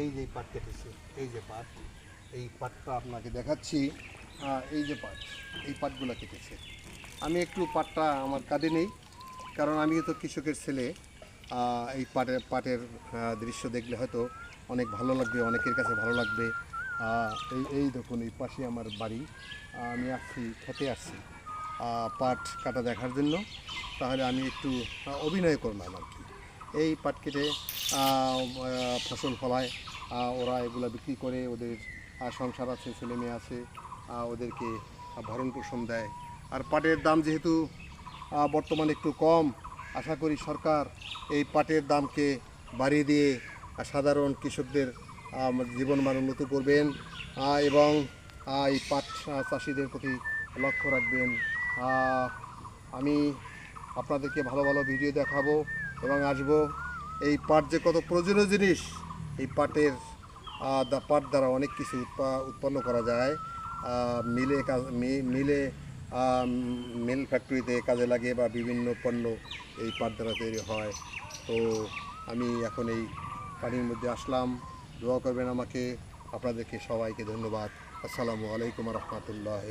এই যে পাট কেটেছে, এই যে পাট, এই পাটটা আপনাকে দেখাচ্ছি। এই যে পাট, এই পাটগুলো কেটেছে। আমি একটু পাটটা আমার কাঁধে নেই, কারণ আমি তো কৃষকের ছেলে। এই পাটের পাটের দৃশ্য দেখলে হয়তো অনেক ভালো লাগবে, অনেকের কাছে ভালো লাগবে। এই এই দেখুন, এই পাশে আমার বাড়ি। আমি আসছি, খেতে আসছি। পাট কাটা দেখার জন্য। তাহলে আমি একটু অভিনয় করলাম আর কি। এই পাট কেটে ফসল ফলায় ওরা এগুলো বিক্রি করে, ওদের সংসার আছে, ছেলে মেয়ে আছে ওদেরকে ভরণ পোষণ দেয়। আর পাটের দাম যেহেতু বর্তমানে একটু কম, আশা করি সরকার এই পাটের দামকে বাড়িয়ে দিয়ে সাধারণ কৃষকদের জীবনমান উন্নত করবেন এবং এই পাট চাষিদের প্রতি লক্ষ্য রাখবেন। আমি আপনাদেরকে ভালো ভালো ভিডিও দেখাবো এবং আসব। এই পাট যে কত প্রয়োজনীয় জিনিস, এই পাটের পাট দ্বারা অনেক কিছু উৎপা- উৎপন্ন করা যায়। মিলে কাজ মিলে মিল ফ্যাক্টরিতে কাজে লাগে বা বিভিন্ন পণ্য এই পাট দ্বারা তৈরি হয়। তো আমি এখন এই পানির মধ্যে আসলাম। দোয়া করবেন আমাকে। আপনাদেরকে সবাইকে ধন্যবাদ। আসসালামু আলাইকুম রহমতুল্লাহ